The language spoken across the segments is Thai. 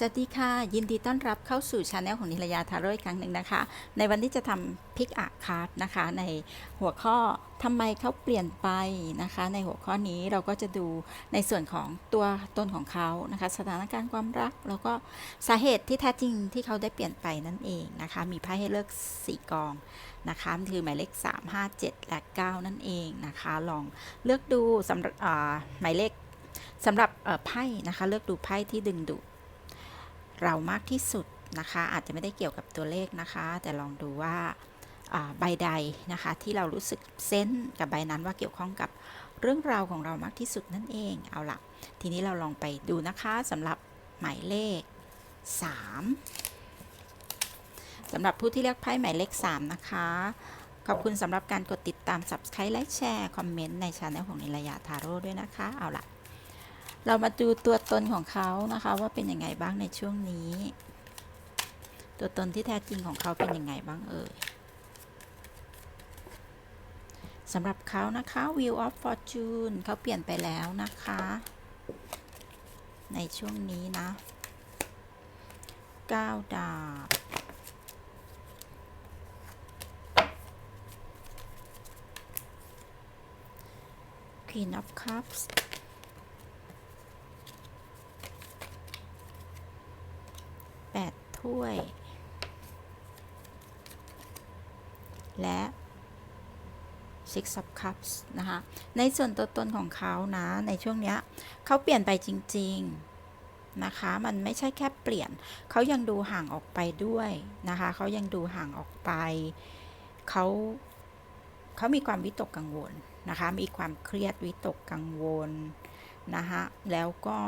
สวัสดีค่ะ ยินดีต้อนรับเข้าสู่ช anel ของนิรยาทาโร่อีกครั้งหนึ่งนะคะ ในวันนี้จะทำพิกอาคาร์ดนะคะ ในหัวข้อทำไมเขาเปลี่ยนไปนะคะ ในหัวข้อนี้เราก็จะดูในส่วนของตัวตนของเขานะคะ สถานการณ์ความรัก แล้วก็สาเหตุที่แท้จริงที่เขาได้เปลี่ยนไปนั่นเองนะคะ มีไพ่ให้เลือก 4 กองนะคะคือหมายเลข 3 5 7 และ 9 นั่นเองนะคะ ลองเลือกดูสำหรับหมายเลขสำหรับไพ่นะคะ เลือกดูไพ่ที่ดึงดูด เรามากที่สุดนะคะ อาจจะไม่ได้เกี่ยวกับตัวเลขนะคะ แต่ลองดูว่าใบใดนะคะที่เรารู้สึกเซนส์กับใบนั้นว่าเกี่ยวข้องกับเรื่องราวของเรามากที่สุดนั่นเองเอาล่ะทีนี้เราลองไปดูนะคะสำหรับหมายเลข 3สำหรับผู้ที่เลือกไพ่หมายเลข 3 นะคะ ขอบคุณสำหรับการกดติดตาม Subscribe และแชร์ คอมเมนต์ในช anel ของนิรยาทาโร่ด้วยนะคะ เอาล่ะ เรามาดูตัวตนของเขานะคะ ว่าเป็นยังไงบ้างในช่วงนี้ ตัวตนที่แท้จริงของเขาเป็นยังไงบ้างเอ่ยสำหรับเขานะคะ Wheel of Fortune เขาเปลี่ยนไปแล้วนะคะ ในช่วงนี้นะ9ดาบ Queen of Cups แปด ถ้วย และ Six of Cups นะคะ ในส่วนตัวตนของเขานะ ในช่วงเนี้ยเขาเปลี่ยนไปจริง ๆ นะคะ มันไม่ใช่แค่เปลี่ยน เขายังดูห่างออกไปด้วยนะคะ เขายังดูห่างออกไป เขาเขามีความวิตกกังวลนะคะ มีความเครียดวิตกกังวลนะคะแล้วก็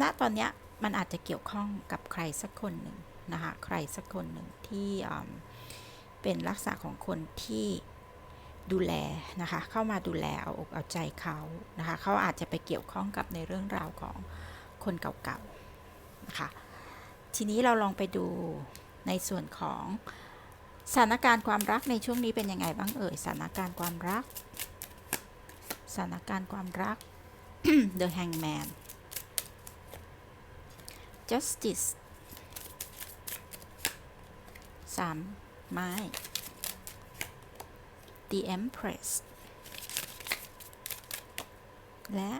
ณตอนเนี้ย มันอาจจะเกี่ยวข้องกับใครสักคนหนึ่งนะคะ ใครสักคนหนึ่งที่เป็นลักษณะของคนที่ดูแลนะคะ เข้ามาดูแลเอาอกเอาใจเขานะคะ เขาอาจจะไปเกี่ยวข้องกับในเรื่องราวของคนเก่าๆนะคะ ทีนี้เราลองไปดูในส่วนของสถานการณ์ความรักในช่วงนี้เป็นยังไงบ้างเอ่ย สถานการณ์ความรัก สถานการณ์ความรัก The Hangman justice สามไม้ the empress และ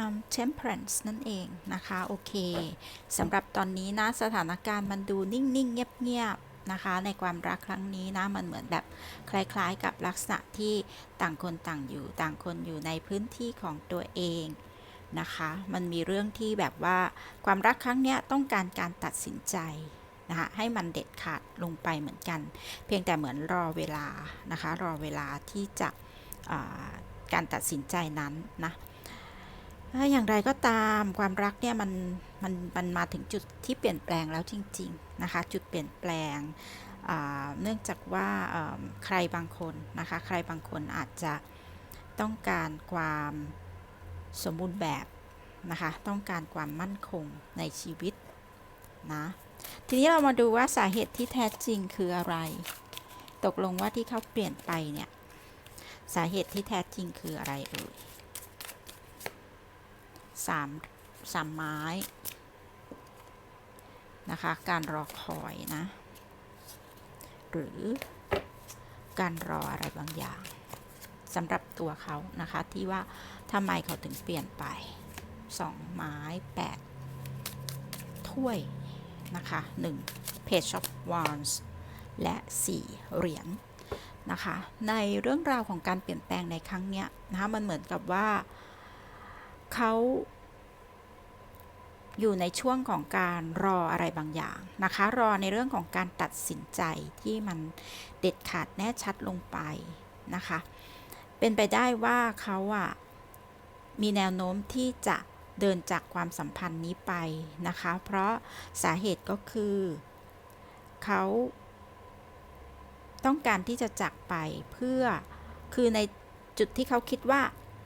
um, temperance นั่นเองนะคะ โอเคสำหรับตอนนี้นะสถานการณ์มันดูนิ่ง ๆ เงียบ ๆ นะคะ ในความรักครั้งนี้นะ มันเหมือนแบบคล้าย ๆ กับลักษณะที่ต่างคนต่างอยู่ต่างคนอยู่ในพื้นที่ของตัวเอง นะคะ มันมีเรื่องที่แบบว่าความรักครั้งเนี้ยต้องการการตัดสินใจนะคะให้มันเด็ดขาดลงไปเหมือนกัน เพียงแต่เหมือนรอเวลานะคะ รอเวลาที่จะการตัดสินใจนั้นนะอย่างไรก็ตามความรักเนี่ยมันมันมันมาถึงจุดที่เปลี่ยนแปลงแล้วจริง ๆ นะคะ จุดเปลี่ยนแปลงเนื่องจากว่าใครบางคนนะคะ ใครบางคนอาจจะต้องการความ สมบูรณ์แบบนะคะ ต้องการความมั่นคงในชีวิตนะ ทีนี้เรามาดูว่าสาเหตุที่แท้จริงคืออะไร ตกลงว่าที่เขาเปลี่ยนไปเนี่ย สาเหตุที่แท้จริงคืออะไรเอ่ยสามสามไม้นะคะ การรอคอยนะ หรือการรออะไรบางอย่าง สำหรับตัวเขานะคะที่ว่าทำไมเขาถึงเปลี่ยนไปสองไม้แปดถ้วยนะคะ1 Page of Wands และ 4 เหรียญนนะคะในเรื่องราวของการเปลี่ยนแปลงในครั้งเนี้ยนะคะมันเหมือนกับว่าเขาอยู่ในช่วงของการรออะไรบางอย่างนะคะ รอในเรื่องของการตัดสินใจที่มันเด็ดขาดแน่ชัดลงไปนะคะ เป็นไปได้ว่าเขาอะมีแนวโน้มที่จะเดินจากความสัมพันธ์นี้ไปนะคะ เพราะสาเหตุก็คือ เขาต้องการที่จะจากไปเพื่อคือในจุดที่เขาคิดว่า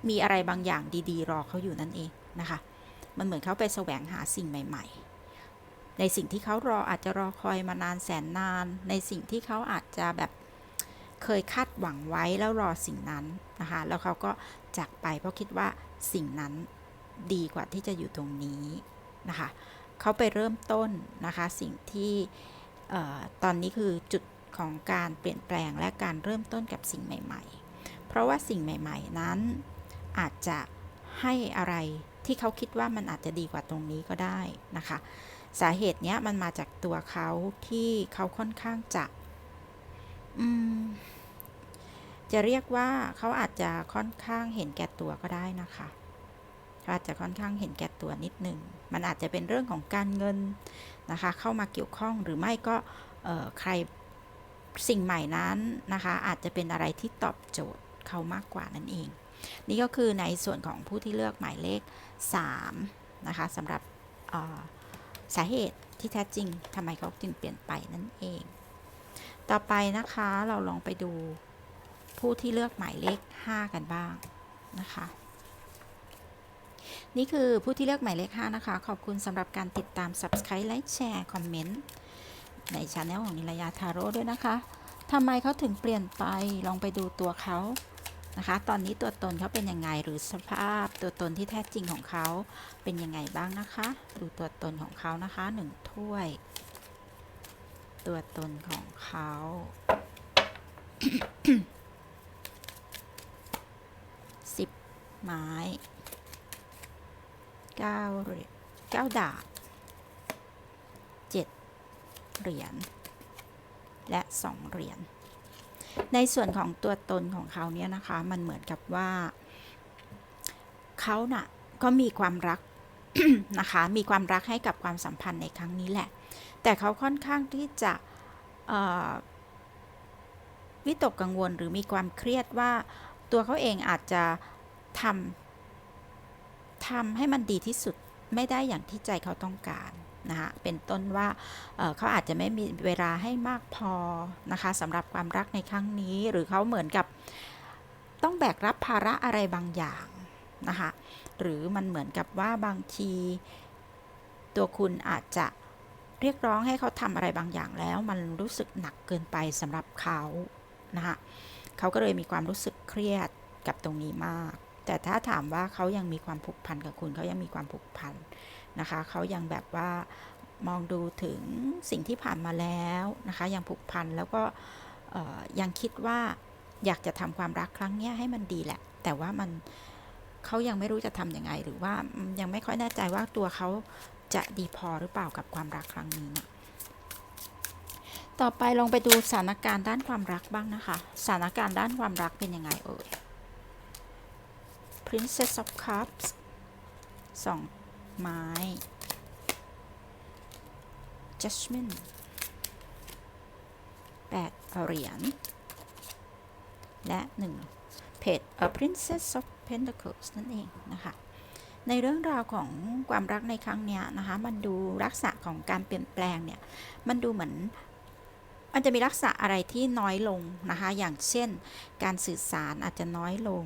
มีอะไรบางอย่างดีๆ รอเขาอยู่นั่นเองนะคะ มันเหมือนเขาไปแสวงหาสิ่งใหม่ ๆ ในสิ่งที่เขารออาจจะรอคอยมานานแสนนาน ในสิ่งที่เขาอาจจะแบบ เคยคาดหวังไว้แล้วรอสิ่งนั้นนะคะ แล้วเขาก็จากไปเพราะคิดว่าสิ่งนั้นดีกว่าที่จะอยู่ตรงนี้นะคะ เขาไปเริ่มต้นนะคะสิ่งที่อตอนนี้คือจุดของการเปลี่ยนแปลงและการเริ่มต้นกับสิ่งใหม่ ๆ เพราะว่าสิ่งใหม่ ๆ นั้นอาจจะให้อะไรที่เขาคิดว่ามันอาจจะดีกว่าตรงนี้ก็ได้นะคะ สาเหตุเนี้ยมันมาจากตัวเขาที่เขาค่อนข้างจะ จะเรียกว่าเขาอาจจะค่อนข้างเห็นแก่ตัวก็ได้นะคะเขาอาจจะค่อนข้างเห็นแก่ตัวนิดหนึ่งมันอาจจะเป็นเรื่องของการเงินนะคะ เข้ามาเกี่ยวข้องหรือไม่ก็ใครสิ่งใหม่นั้นนะคะ อาจจะเป็นอะไรที่ตอบโจทย์เขามากกว่านั่นเอง นี่ก็คือในส่วนของผู้ที่เลือกหมายเลข 3 นะคะสำหรับสาเหตุที่แท้จริงทำไมเขาจึงเปลี่ยนไปนั่นเอง ต่อไปนะคะเราลองไปดูผู้ที่เลือกหมายเลข 5 กันบ้างนะคะ นี่คือผู้ที่เลือกหมายเลข 5 นะคะ ขอบคุณสำหรับการติดตาม Subscribe ไลค์แชร์คอมเมนต์ในช anel ของนิรยาทาโร่ด้วยนะคะทำไมเขาถึงเปลี่ยนไปลองไปดูตัวเขานะคะ ตอนนี้ตัวตนเขาเป็นยังไงหรือสภาพตัวตนที่แท้จริงของเขาเป็นยังไงบ้างนะคะ ดูตัวตนของเขานะคะหนึ่งถ้วย ตัวตนของเขา สิบไม้เก้าเหรียญเก้าดาบเจ็ดเหรียญ และสองเหรียญ ในส่วนของตัวตนของเขาเนี่ยนะคะ มันเหมือนกับว่าเขาน่ะก็มีความรักนะคะ มีความรักให้กับความสัมพันธ์ในครั้งนี้แหละ แต่เขาค่อนข้างที่จะวิตกกังวลหรือมีความเครียดว่าตัวเขาเองอาจจะทำทำให้มันดีที่สุดไม่ได้อย่างที่ใจเขาต้องการนะคะเป็นต้นว่าเเขาอาจจะไม่มีเวลาให้มากพอนะคะสำหรับความรักในครั้งนี้ หรือเขาเหมือนกับต้องแบกรับภาระอะไรบางอย่างนะคะหรือมันเหมือนกับว่าบางที ตัวคุณอาจจะ เรียกร้องให้เขาทำอะไรบางอย่างแล้ว มันรู้สึกหนักเกินไปสำหรับเขานะคะเขาก็เลยมีความรู้สึกเครียดกับตรงนี้มาก แต่ถ้าถามว่าเขายังมีความผูกพันกับคุณเขายังมีความผูกพันนะคะเขายังแบบว่ามองดูถึงสิ่งที่ผ่านมาแล้วนะคะ ยังผูกพันแล้วก็ยังคิดว่าอยากจะทำความรักครั้งนี้ให้มันดีแหละ แต่ว่ามันเขายังไม่รู้จะทำยังไง หรือว่ายังไม่ค่อยแน่ใจว่าตัวเขา จะดีพอหรือเปล่ากับความรักครั้งนี้นะต่อไปลองไปดูสถานการณ์ด้านความรักบ้างนะคะ สถานการณ์ด้านความรักเป็นยังไงเอ่ย Princess of Cups สองไม้ Judgment แปดเหรียญ และหนึ่งเพจ Princess of Pentacles นั่นเองนะคะ ในเรื่องราวของความรักในครั้งเนี้ยนะคะ มันดูลักษณะของการเปลี่ยนแปลงเนี่ย มันดูเหมือนมันจะมีลักษณะอะไรที่น้อยลงนะคะ อย่างเช่น การสื่อสารอาจจะน้อยลง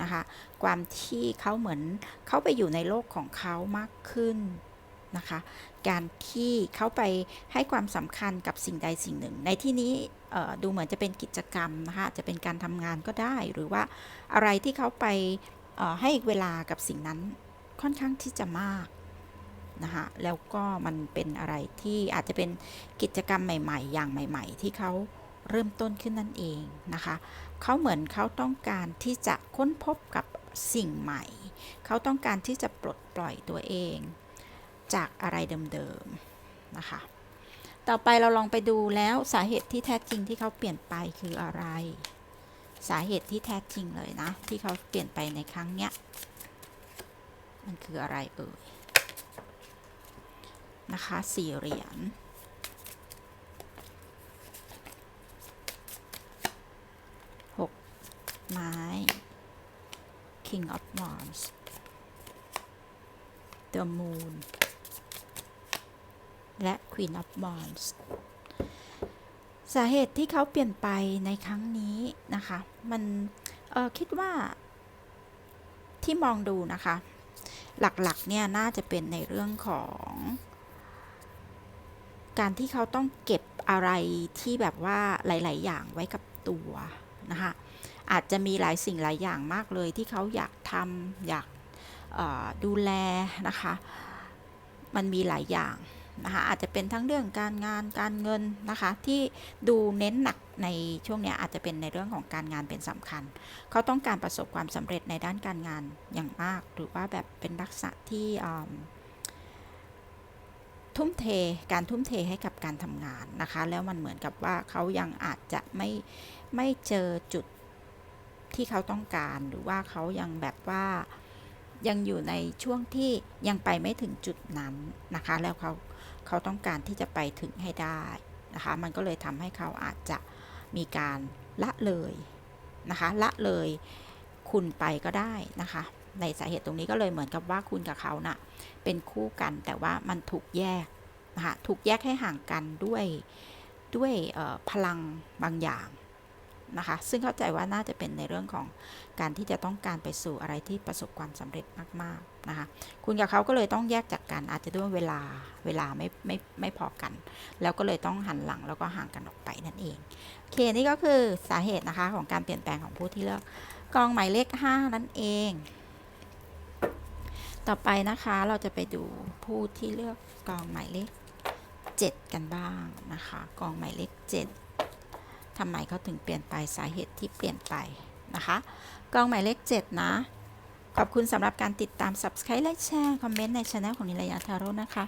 นะคะ ความที่เขาเหมือนเขาไปอยู่ในโลกของเขามากขึ้นนะคะ การที่เขาไปให้ความสำคัญกับสิ่งใดสิ่งหนึ่ง ในที่นี้ดูเหมือนจะเป็นกิจกรรมนะคะจะเป็นการทำงานก็ได้ หรือว่าอะไรที่เขาไปให้เวลากับสิ่งนั้น ค่อนข้างที่จะมากนะคะแล้วก็มันเป็นอะไรที่อาจจะเป็นกิจกรรมใหม่ ๆ อย่างใหม่ ๆ ที่เขาเริ่มต้นขึ้นนั่นเองนะคะเขาเหมือนเขาต้องการที่จะค้นพบกับสิ่งใหม่ เขาต้องการที่จะปลดปล่อยตัวเอง จากอะไรเดิมๆนะคะ ต่อไปเราลองไปดูแล้วสาเหตุที่แท้จริงที่เขาเปลี่ยนไปคืออะไร สาเหตุที่แท้จริงเลยนะ ที่เขาเปลี่ยนไปในครั้งเนี้ย มันคืออะไรเอ่ย นะคะสี่เหรียญหกไม้ King of Wands The Moon และ Queen of Wands สาเหตุที่เขาเปลี่ยนไปในครั้งนี้นะคะ มันคิดว่าที่มองดูนะคะ หลักๆเนี่ยน่าจะเป็นในเรื่องของ การที่เขาต้องเก็บอะไรที่แบบว่าหลาย ๆ อย่างไว้กับตัวนะคะอาจจะมีหลายสิ่งหลายอย่างมากเลยที่เขาอยากทำอยากดูแลนะคะ มันมีหลายอย่าง นะคะอาจจะเป็นทั้งเรื่องการงานการเงินนะคะที่ดูเน้นหนักในช่วงนี้อาจจะเป็นในเรื่องของการงานเป็นสำคัญ เขาต้องการประสบความสำเร็จในด้านการงานอย่างมาก หรือว่าแบบเป็นลักษณะที่ทุ่มเทการทุ่มเทให้กับการทำงานนะคะ แล้วมันเหมือนกับว่าเขายังอาจจะไม่ไม่เจอจุดที่เขาต้องการหรือว่าเขายังแบบว่ายังอยู่ในช่วงที่ยังไปไม่ถึงจุดนั้นนะคะ แล้วเขา เขาต้องการที่จะไปถึงให้ได้นะคะ มันก็เลยทำให้เขาอาจจะมีการละเลยนะคะ ละเลยคุณไปก็ได้นะคะ ในสาเหตุตรงนี้ก็เลยเหมือนกับว่าคุณกับเขานะ่ะเป็นคู่กันแต่ว่ามันถูกแยกนะคะ ถูกแยกให้ห่างกันด้วยด้วยพลังบางอย่าง นะคะ ซึ่งเข้าใจว่าน่าจะเป็นในเรื่องของการที่จะต้องการไปสู่อะไรที่ประสบความสำเร็จมากๆนะคะ คุณกับเขาก็เลยต้องแยกจากกันอาจจะด้วยเวลาเวลาไม่ไม่ไม่พอกัน แล้วก็เลยต้องหันหลังแล้วก็ห่างกันออกไปนั่นเองโอเคนี่ก็คือสาเหตุนะคะของการเปลี่ยนแปลงของผู้ที่เลือกกองหมายเลข 5 นั่นเอง ต่อไปนะคะเราจะไปดูผู้ที่เลือกกองหมายเลข 7 กันบ้างนะคะ กองหมายเลข 7 ทำไมเขาถึงเปลี่ยนไปสาเหตุที่เปลี่ยนไปนะคะกองหมายเลข 7 นะ ขอบคุณสำหรับการติดตาม subscribe และแชร์ คอมเมนต์ในช anel ของนิรยาทาโร่นะคะ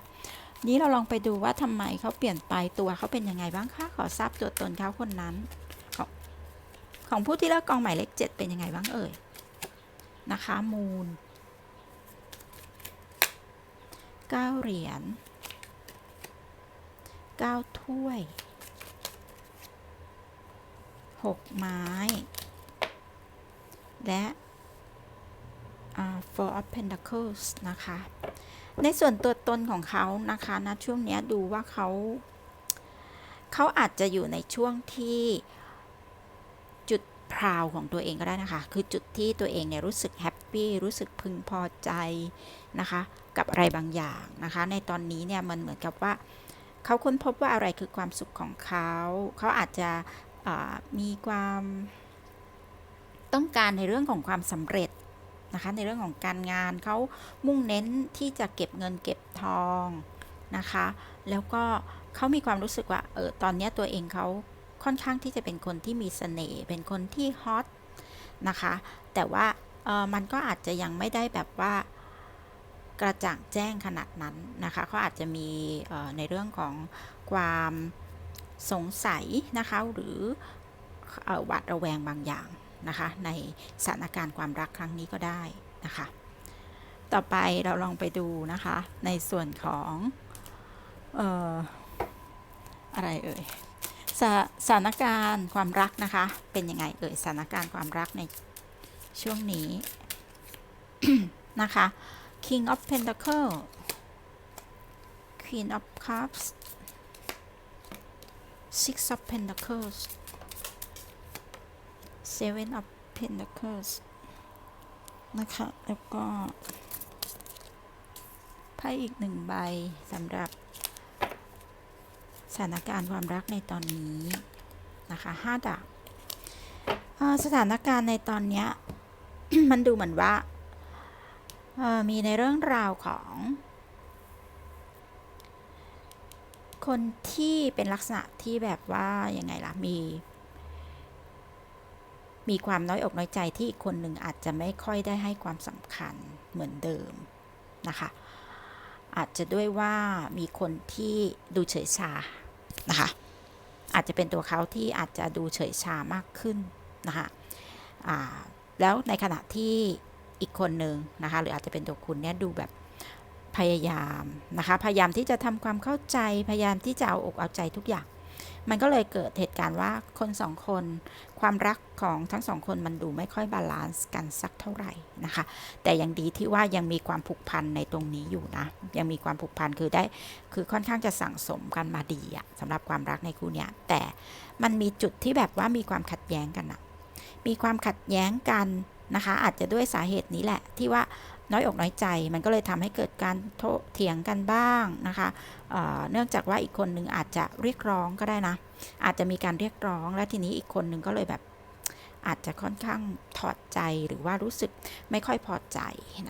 นี้เราลองไปดูว่าทำไมเขาเปลี่ยนไปตัวเขาเป็นยังไงบ้างคะขอทราบตัวตนเขาคนนั้น ของของผู้ที่เลือกกองหมายเลข 7 เป็นยังไงบ้างเอ่ยนะคะมูล9เหรียญ9ถ้วย 6 ไม้ และ Four of Pentacles นะคะ ในส่วนตัวตนของเขานะคะณช่วงนี้ดูว่าเขา เขาอาจจะอยู่ในช่วงที่จุดพราวของตัวเองก็ได้นะคะ คือจุดที่ตัวเองเนี่ยรู้สึกแฮปปี้ รู้สึกพึงพอใจนะคะ กับอะไรบางอย่างนะคะ ในตอนนี้เนี่ยมันเหมือนกับว่า เขาค้นพบว่าอะไรคือความสุขของเขา เขาอาจจะ มีความต้องการในเรื่องของความสำเร็จนะคะในเรื่องของการงานเขามุ่งเน้นที่จะเก็บเงินเก็บทองนะคะ แล้วก็เขามีความรู้สึกว่าเออตอนนี้ตัวเองเขาค่อนข้างที่จะเป็นคนที่มีเสน่ห์เป็นคนที่ฮอตนะคะ แต่ว่าเออมันก็อาจจะยังไม่ได้แบบว่ากระจ่างแจ้งขนาดนั้นนะคะเขาอาจจะมีออในเรื่องของความ สงสัยนะคะหรือเอ่อหวาดระแวงบางอย่างนะคะในสถานการณ์ความรักครั้งนี้ก็ได้นะคะ ต่อไปเราลองไปดูนะคะในส่วนของอออะไรเอ่ยสถสถานการณ์ความรักนะคะ เป็นยังไงเอ่ยสถานการณ์ความรักในช่วงนี้นะคะ King of Pentacle Queen of Cups Six of Pentacles Seven of Pentacles นะคะ แล้วก็ไพ่อีกหนึ่งใบสำหรับ สถานการณ์ความรักในตอนนี้นะคะห้าดาบสถานการณ์ในตอนนี้มันดูเหมือนว่ามีในเรื่องราวของ คนที่เป็นลักษณะที่แบบว่ายังไงล่ะ มี มีความน้อยอกน้อยใจที่อีกคนหนึ่งอาจจะไม่ค่อยได้ให้ความสำคัญเหมือนเดิมนะคะ อาจจะด้วยว่ามีคนที่ดูเฉยชานะคะ อาจจะเป็นตัวเขาที่อาจจะดูเฉยชามากขึ้นนะคะแล้วในขณะที่อีกคนหนึ่งนะคะ หรืออาจจะเป็นตัวคุณเนี่ยดูแบบ พยายามนะคะ พยายามที่จะทำความเข้าใจ พยายามที่จะเอาอกเอาใจทุกอย่าง มันก็เลยเกิดเหตุการณ์ว่าคนสองคน ความรักของทั้งสองคนมันดูไม่ค่อยบาลานซ์กันสักเท่าไหร่นะคะ แต่ยังดีที่ว่ายังมีความผูกพันในตรงนี้อยู่นะ ยังมีความผูกพันคือได้ คือค่อนข้างจะสั่งสมกันมาดีอะสำหรับความรักในคู่เนี้ยแต่มันมีจุดที่แบบว่ามีความขัดแย้งกันอะมีความขัดแย้งกันนะคะ อาจจะด้วยสาเหตุนี้แหละที่ว่า น้อยอกน้อยใจ มันก็เลยทำให้เกิดการโเถียงกันบ้างนะคะเเนื่องจากว่าอีกคนหนึ่งอาจจะเรียกร้องก็ได้นะ อาจจะมีการเรียกร้อง และทีนี้อีกคนหนึ่งก็เลยแบบอาจจะค่อนข้างถอดใจหรือว่ารู้สึกไม่ค่อยพอใจ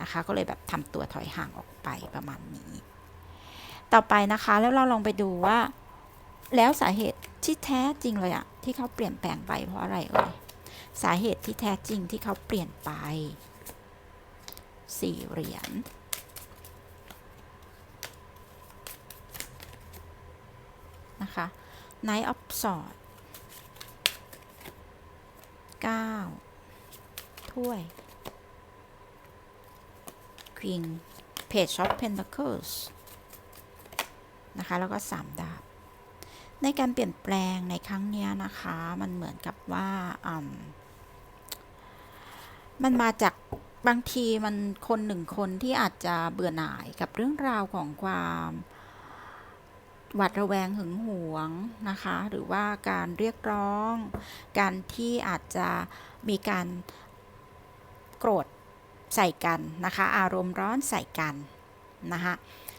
นะคะ ก็เลยแบบทำตัวถอยห่างออกไปประมาณนี้ ต่อไปนะคะแล้วเราลองไปดูว่า แล้วสาเหตุที่แท้จริงเลยอะที่เขาเปลี่ยนแปลงไปเพราะอะไรเอ่ยสาเหตุที่แท้จริงที่เขาเปลี่ยนไป สี่เหรียญนะคะ Knight of Swords 9ถ้วย Queen Page of Pentacles นะคะ แล้วก็ 3 ดาบ ในการเปลี่ยนแปลงในครั้งนี้นะคะ มันเหมือนกับว่าอมันมาจาก บางทีมันคนหนึ่งคนที่อาจจะเบื่อหน่ายกับเรื่องราวของความหวาดระแวงหึงหวงนะคะ หรือว่าการเรียกร้อง การที่อาจจะมีการโกรธใส่กันนะคะ อารมณ์ร้อนใส่กันนะคะ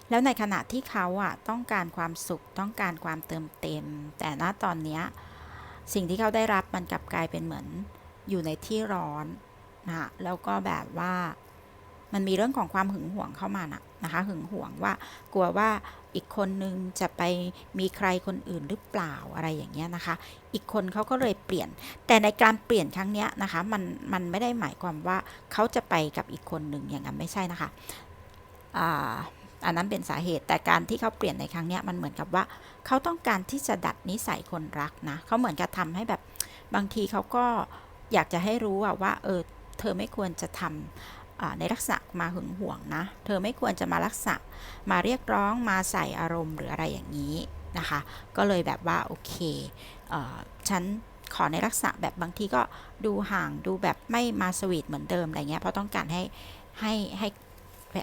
แล้วในขณะที่เขาอะต้องการความสุขต้องการความเติมเต็ม แต่ณตอนเนี้ยสิ่งที่เขาได้รับมันกลับกลายเป็นเหมือนอยู่ในที่ร้อน นะแล้วก็แบบว่ามันมีเรื่องของความหึงหวงเข้ามานะนะคะหึงหวงว่ากลัวว่าอีกคนนึงจะไปมีใครคนอื่นหรือเปล่าอะไรอย่างเงี้ยนะคะ อีกคนเขาก็เลยเปลี่ยน แต่ในการเปลี่ยนครั้งเนี้ยนะคะมันมันไม่ได้หมายความว่าเขาจะไปกับอีกคนหนึ่งอย่างนั้นไม่ใช่นะคะอ่าอันนั้นเป็นสาเหตุแต่การที่เขาเปลี่ยนในครั้งเนี้ยมันเหมือนกับว่าเขาต้องการที่จะดัดนิสัยคนรักนะเขาเหมือนกับทำให้แบบบางทีเขาก็อยากจะให้รู้ว่าเออ เธอไม่ควรจะทำอ่าในลักษณะมาหึงหวงนะ เธอไม่ควรจะมาลักษณะมาเรียกร้องมาใส่อารมณ์หรืออะไรอย่างนี้นะคะ ก็เลยแบบว่าโอเคเอฉันขอในลักษณะแบบบางทีก็ดูห่างดูแบบไม่มาสวีทเหมือนเดิมอะไรเงี้ย เพราะต้องการให้ให้ให้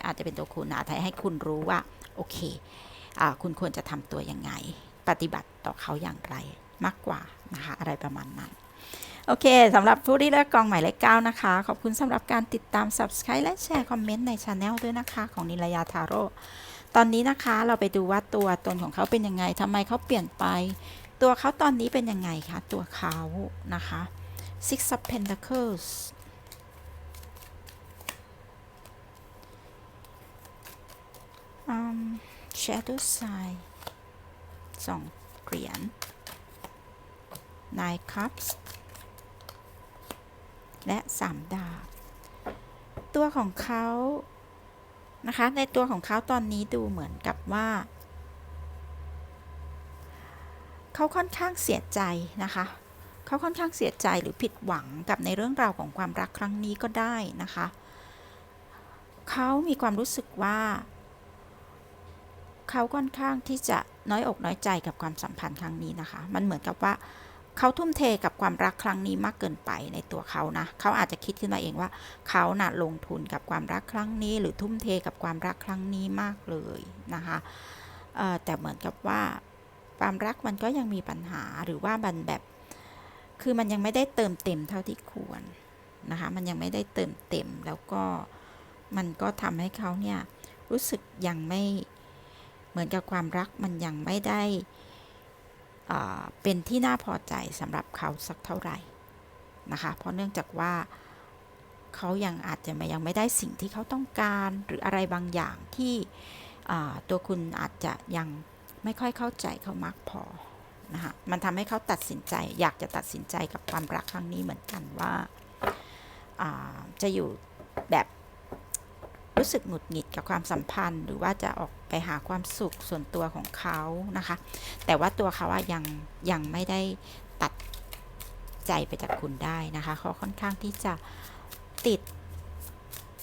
อาจจะเป็นตัวคุณนะแต่ให้คุณรู้ว่าโอเคอคุณควรจะทำตัวยังไง ปฏิบัติต่อเขาอย่างไรมากกว่านะคะอะไรประมาณนั้น โอเคสำหรับผู้ที่เลือกกองหมายเลขเก้านะคะ ขอบคุณสำหรับการติดตาม Subscribe และแชร์คอมเมนต์ในช anel ด้วยนะคะ ของนิลยาทาโร่ตอนนี้นะคะเราไปดูว่าตัวตนของเขาเป็นยังไงทำไมเขาเปลี่ยนไป ตัวเขาตอนนี้เป็นยังไงคะตัวเขานะคะ Six of Pentacles um, shadow side สองเหรียญ nine cups และสามดาบ ตัวของเขานะคะ ในตัวของเขาตอนนี้ดูเหมือนกับว่า เขาค่อนข้างเสียใจนะคะ เขาค่อนข้างเสียใจหรือผิดหวังกับในเรื่องราวของความรักครั้งนี้ก็ได้นะคะ เขามีความรู้สึกว่าเขาค่อนข้างที่จะน้อยอกน้อยใจกับความสัมพันธ์ครั้งนี้นะคะ มันเหมือนกับว่า เขาทุ่มเทกับความรักครั้งนี้มากเกินไปในตัวเขานะ เขาอาจจะคิดขึ้นมาเองว่า เขาน่ะลงทุนกับความรักครั้งนี้ หรือทุ่มเทกับความรักครั้งนี้มากเลยนะคะแต่เหมือนกับว่าความรักมันก็ยังมีปัญหาหรือว่ามันแบบ คือมันยังไม่ได้เติมเต็มเท่าที่ควรนะคะ มันยังไม่ได้เติมเต็มแล้วก็มันก็ทำให้เขาเนี่ยรู้สึกยังไม่เหมือนกับความรักมันยังไม่ได้ เป็นที่น่าพอใจสำหรับเขาสักเท่าไหร่นะคะ เพราะเนื่องจากว่าเขายังอาจจะยังไม่ได้สิ่งที่เขาต้องการหรืออะไรบางอย่างที่ตัวคุณอาจจะยังไม่ค่อยเข้าใจเขามากพอนะคะมันทำให้เขาตัดสินใจ อยากจะตัดสินใจกับความรักครั้งนี้เหมือนกันว่าจะอยู่แบบ รู้สึกหงุดหงิดกับความสัมพันธ์ หรือว่าจะออกไปหาความสุขส่วนตัวของเขานะคะ แต่ว่าตัวเขาอะยังยังไม่ได้ตัดใจไปจากคุณได้นะคะเขาค่อนข้างที่จะติด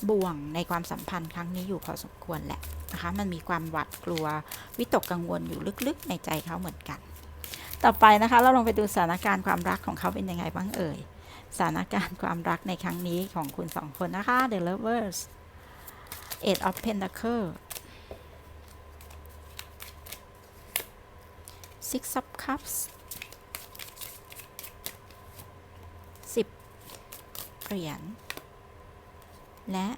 บ่วงในความสัมพันธ์ครั้งนี้อยู่พอสมควรแหละนะคะ มันมีความหวาดกลัววิตกกังวลอยู่ลึกๆ ในใจเขาเหมือนกัน ต่อไปนะคะ เราลองไปดูสถานการณ์ความรักของเขาเป็นยังไงบ้างเอ่ย สถานการณ์ความรักในครั้งนี้ของคุณสองคนนะคะ The Lovers Eight of Pentacle Six of Cups สิบเหรียญ และ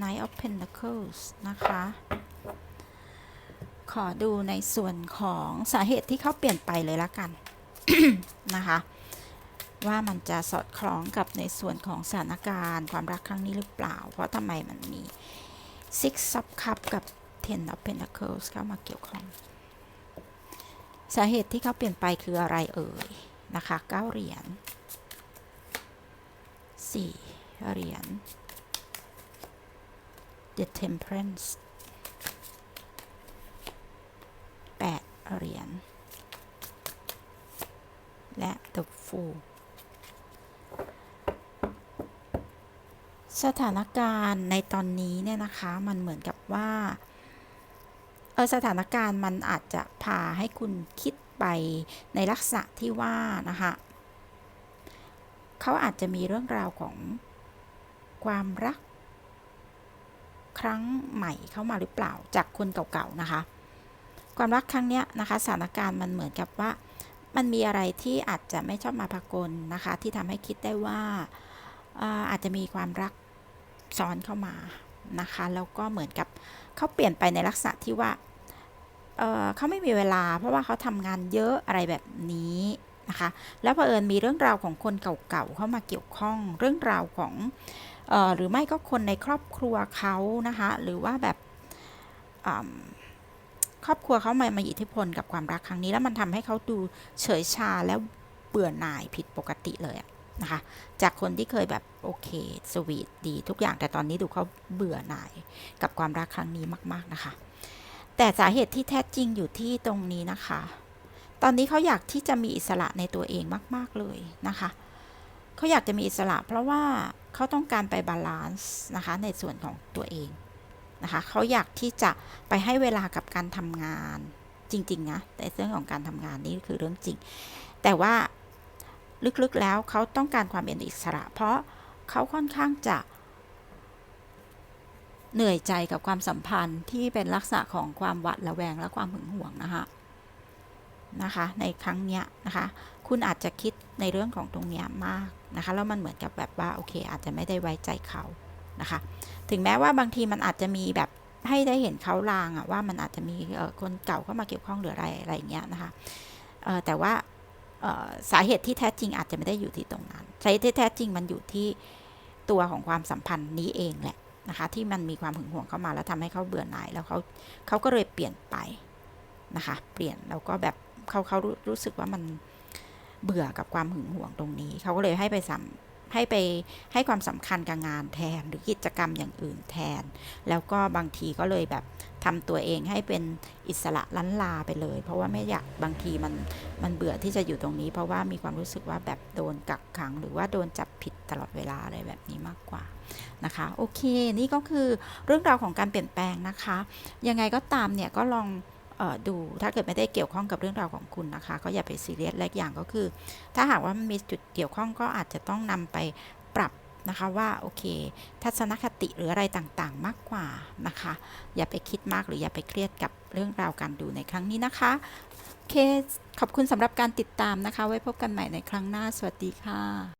Knight of Pentacles นะคะ ขอดูในส่วนของสาเหตุที่เขาเปลี่ยนไปเลยละกัน นะคะ ว่ามันจะสอดคล้องกับในส่วนของสถานการณ์ความรักครั้งนี้หรือเปล่า เพราะทำไมมันมี Six of Cup กับ Ten of Pentacles เข้ามาเกี่ยวข้อง สาเหตุที่เขาเปลี่ยนไปคืออะไรเอ่ย นะคะเก้าเหรียญสี่เหรียญ The Temperance แปดเหรียญและ The Fool สถานการณ์ในตอนนี้เนี่ยนะคะมันเหมือนกับว่าเออสถานการณ์มันอาจจะพาให้คุณคิดไปในลักษณะที่ว่านะคะเขาอาจจะมีเรื่องราวของความรัก ครั้งใหม่เข้ามาหรือเปล่าจากคนเก่าๆนะคะ ความรักครั้งเนี้ยนะคะสถานการณ์มันเหมือนกับว่ามันมีอะไรที่อาจจะไม่ชอบมาพากลนะคะ ที่ทำให้คิดได้ว่าอาจจะมีความรัก ซ้อนเข้ามานะคะแล้วก็เหมือนกับเขาเปลี่ยนไปในลักษณะที่ว่าเเขาไม่มีเวลา เพราะว่าเขาทำงานเยอะอะไรแบบนี้นะคะแล้วเผอิญมีเรื่องราวของคนเก่าๆเข้ามาเกี่ยวข้องเรื่องราวของออหรือไม่ก็คนในครอบครัวเขานะคะหรือว่าแบบครอบครัวเขามามามีอิทธิพลกับความรักครั้งนี้ แล้วมันทำให้เขาดูเฉยชาแล้วเบื่อหน่ายผิดปกติเลยอะ นะคะ จากคนที่เคยแบบโอเคสวีทดีทุกอย่างแต่ตอนนี้ดูเขาเบื่อหน่ายกับความรักครั้งนี้มาก ๆนะคะ แต่สาเหตุที่แท้จริงอยู่ที่ตรงนี้นะคะ ตอนนี้เขาอยากที่จะมีอิสระในตัวเองมาก ๆเลยนะคะเขาอยากจะมีอิสระเพราะว่าเขาต้องการไปบาลานซ์นะคะในส่วนของตัวเองนะคะเขาอยากที่จะไปให้เวลากับการทำงานจริงๆนะแต่เรื่องของการทำงานนี่คือเรื่องจริง แต่ว่า ลึกๆแล้วเขาต้องการความเป็นอิสระ เพราะเขาค่อนข้างจะ เหนื่อยใจกับความสัมพันธ์ที่เป็นลักษณะของความหวาดระแวงและความหึงหวงนะคะนะคะ ในครั้งเนี้ยนะคะ คุณอาจจะคิดในเรื่องของตรงเนี้ยมากนะคะแล้วมันเหมือนกับแบบว่าโอเค อาจจะไม่ได้ไว้ใจเขานะคะ ถึงแม้ว่าบางทีมันอาจจะมีแบบให้ได้เห็นเขาลางอะว่ามันอาจจะมีคนเก่าเข้ามาเกี่ยวข้องหรืออะไรอะไรอย่างเงี้ยนะคะแต่ว่า สาเหตุที่แท้จริงอาจจะไม่ได้อยู่ที่ตรงนั้นสาเหตุที่แท้จริงมันอยู่ที่ตัวของความสัมพันธ์นี้เองแหละนะคะที่มันมีความหึงหวงเข้ามาแล้วทำให้เขาเบื่อหน่ายแล้วเขาเขาก็เลยเปลี่ยนไปนะคะ เปลี่ยนแล้วก็แบบเขาเขารู้รู้สึกว่ามันเบื่อกับความหึงหวงตรงนี้ เขาก็เลยให้ไปสัม ให้ไปให้ความสำคัญกับงานแทน หรือกิจกรรมอย่างอื่นแทน แล้วก็บางทีก็เลยแบบทำตัวเองให้เป็นอิสระล้านลาไปเลย เพราะว่าไม่อยากบางทีมันมันเบื่อที่จะอยู่ตรงนี้ เพราะว่ามีความรู้สึกว่าแบบโดนกักขัง หรือว่าโดนจับผิดตลอดเวลาอะไรแบบนี้มากกว่านะคะโอเค นี่ก็คือเรื่องราวของการเปลี่ยนแปลงนะคะ ยังไงก็ตามเนี่ยก็ลอง ดูถ้าเกิดไม่ได้เกี่ยวข้องกับเรื่องราวของคุณนะคะ ก็อย่าไปซีเรียสและอีกอย่างก็คือ ถ้าหากว่ามันมีจุดเกี่ยวข้องก็อาจจะต้องนำไปปรับนะคะว่าโอเค ทัศนคติหรืออะไรต่างๆ มากกว่านะคะ อย่าไปคิดมากหรืออย่าไปเครียดกับเรื่องราวการดูในครั้งนี้นะคะโอเคขอบคุณสำหรับการติดตามนะคะ ไว้พบกันใหม่ในครั้งหน้า สวัสดีค่ะ